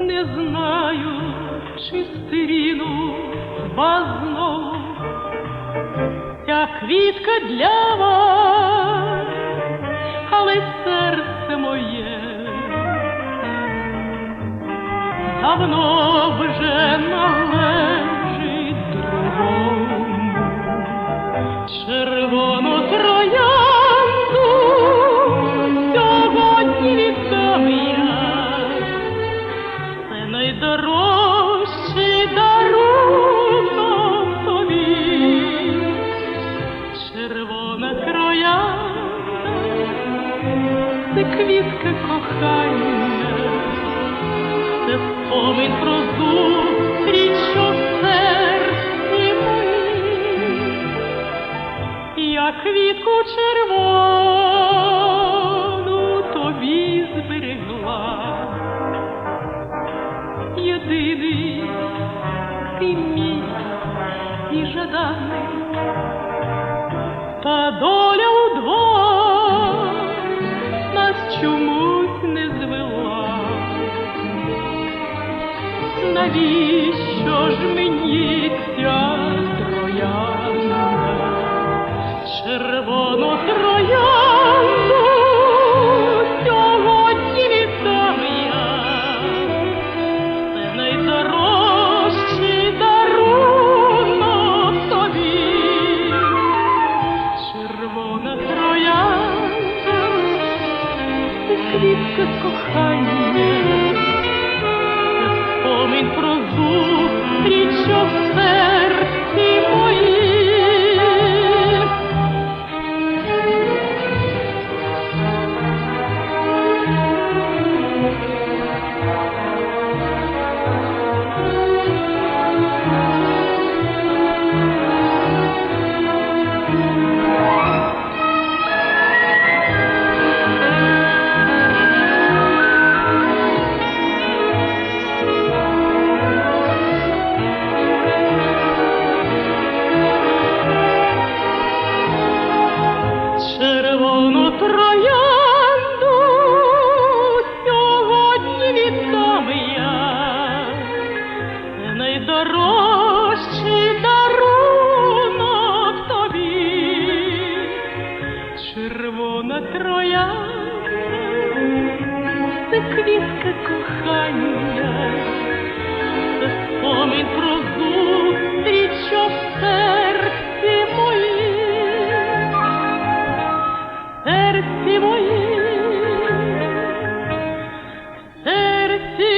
не знаю, чи стріну вас знову. Ця квітка для вас, але серце моє давно вже належить Квітку червону тобі зберегла. Єдиний ти мій і жаданий, та доля удвох нас чомусь не звела. Навіщо ж мені квітка кохання, це спомин про зустріч, Червона троя, це квітка кохання, це спомін про зустріч у серці моїм, серці моїм, серці.